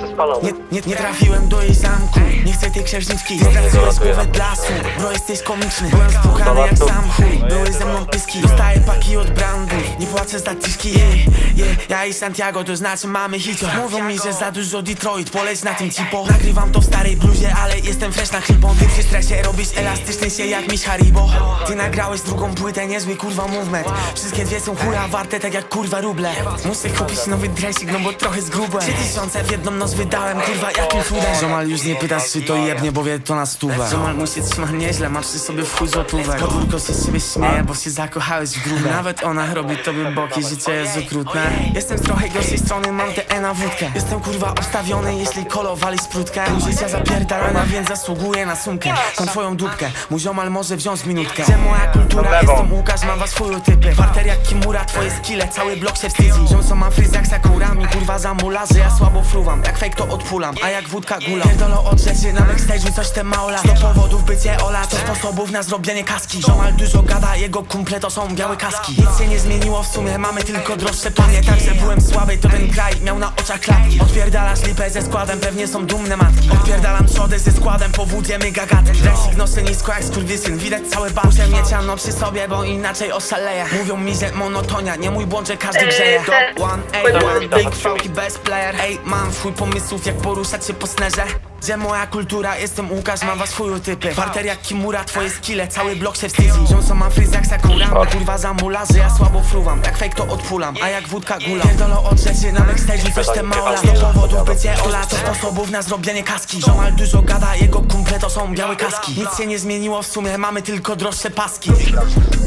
Ty spalony. Nie, nie, nie trafiłem do jej zamku. Nie chcę tej księżniczki. Straciłeś głowę dla snu. Bro jesteś komiczny. Byłem spłukany jak sam chuj. Były ze mną pyski. Dostaję paki od brandu Nie płacę za ciszki yeah, yeah. Ja i Santiago to znaczy mamy hito. Mówią mi, że za dużo Detroit Poleć na tym cipo. Nagrywam to w starej bluzie Ale jestem fresh na klipą Ty przy stresie robisz elastyczny się jak Miś Haribo. Ty nagrałeś drugą płytę Niezły kurwa movement. Wszystkie dwie są chuja warte Tak jak kurwa ruble. Muszę kupić nowy dresik No bo trochę zgrubłem Trzy tysiące w jedną noc wydałem Kurwa jakim cudem. Ziomal już nie pytasz czy to jebnie Bo wie to na stówę. Ziomal mu się trzyma nieźle Ma przy sobie w chuj złotówek. Podwórko się z siebie śmieje Bo się zakochałeś w grube. Nawet ona robi tobie boki Życie jest okrutne. Jestem z trochę gorszej strony Mam tę E na wódkę. Jestem kurwa obstawiony Jeśli kolo wali sprutkę. Życia zapierdalona Więc zasługuję na sumkę. Tą twoją dupkę Mój ziomal może wziąć minutkę. Gdzie moja kultura. Jestem Łukasz, mam was chuju typy. Parter jak Kimura, twoje skille Cały blok się wstydzi. Ziom co ma fryz jak sakurami Kurwa zamula, że ja słabo fruwam Jak fake to odpulam, a jak wódka gula Pierdolę od rzeczy na backstage'u coś te maula Sto powodów bycie Ola, sto sposobów na zrobienie kaski. Ziomal dużo gada, jego kumple to są białe kaski. Nic się nie zmieniło w sumie, mamy tylko droższe to nie tak, że byłem słaby To ten kraj miał na oczach klapki. Odpierdalasz lipę ze składem, pewnie są dumne matki. Odpierdalam trzodę ze składem, po wódzie my gagatki Dresik noszę nisko jak skurwysyn, widać całe bar Muszę mieć ciano przy sobie, bo inaczej oszaleję. Mówią mi, że monotonia, nie mój błąd, że każdy grzeje. Dog one, one, big fałki, best player Ej, mam w chuj pomysłów, jak poruszać się po snerze gdzie moja kultura, jestem Łukasz, mam was chuju typy Parter jak Kimura, twoje skille, cały blok się wstydzi Ziom co ma fryz jak Sakura, ma kurwa zamula, że ja słabo fruwam Jak fake to odpulam, a jak wódka gula Pierdolę od rzeczy na backstage'u, coś te maula Sto powodów bycie Ola, sto sposobów na zrobienie kaski Ziomal dużo gada, jego kumple to są białe kaski Nic się nie zmieniło w sumie, mamy tylko droższe paski Mamy tylko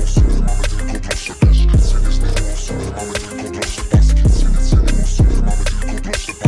proszę